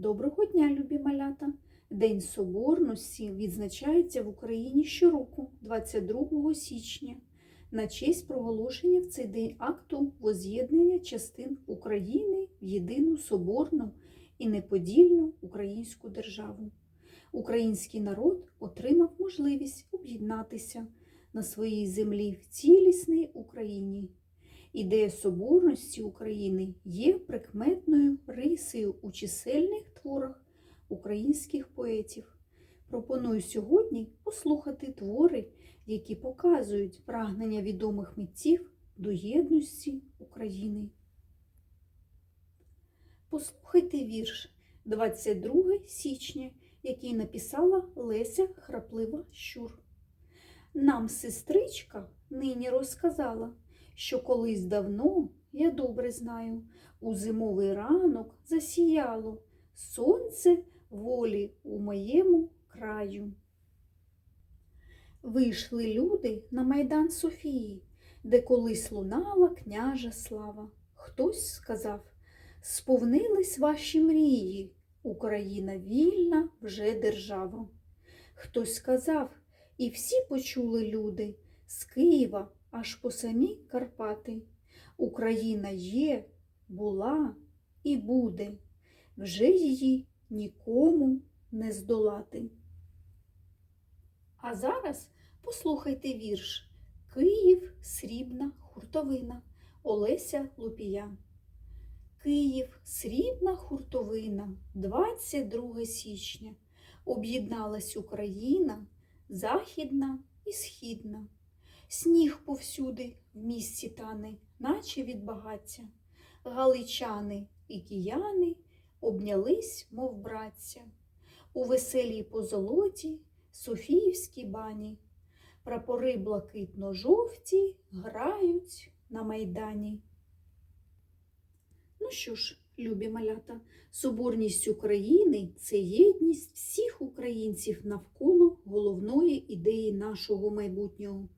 Доброго дня, любі малята! День Соборності відзначається в Україні щороку, 22 січня, на честь проголошення в цей день акту воз'єднання частин України в єдину соборну і неподільну українську державу. Український народ отримав можливість об'єднатися на своїй землі в цілісній Україні. Ідея соборності України є прикметною рисою у чисельних творах українських поетів. Пропоную сьогодні послухати твори, які показують прагнення відомих митців до єдності України. Послухайте вірш 22 січня, який написала Леся Храплива Щур. Нам сестричка нині розказала, що колись давно, я добре знаю, у зимовий ранок засіяло сонце волі у моєму краю. Вийшли люди на майдан Софії, де колись лунала княжа слава. Хтось сказав сповнились ваші мрії, Україна вільна вже держава. Хтось сказав, і всі почули люди з Києва аж по самі Карпати. Україна є, була і буде, вже її нікому не здолати. А зараз послухайте вірш Київ срібна хуртовина Олеся Лупія. Київ срібна хуртовина, 22 січня. Об'єдналась Україна, західна і східна. Сніг повсюди в місті тане, наче від багаття. Галичани і кияни обнялись, мов братця. У веселій позолоті Софіївській бані. Прапори блакитно-жовті грають на майдані. Ну що ж, любі малята, соборність України це єдність всіх українців навколо головної ідеї нашого майбутнього.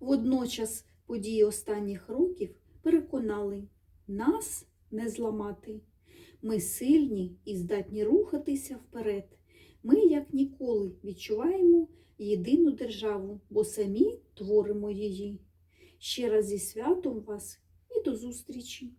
Водночас події останніх років переконали нас не зламати. Ми сильні і здатні рухатися вперед. Ми, як ніколи, відчуваємо єдину державу, бо самі творимо її. Ще раз зі святом вас і до зустрічі!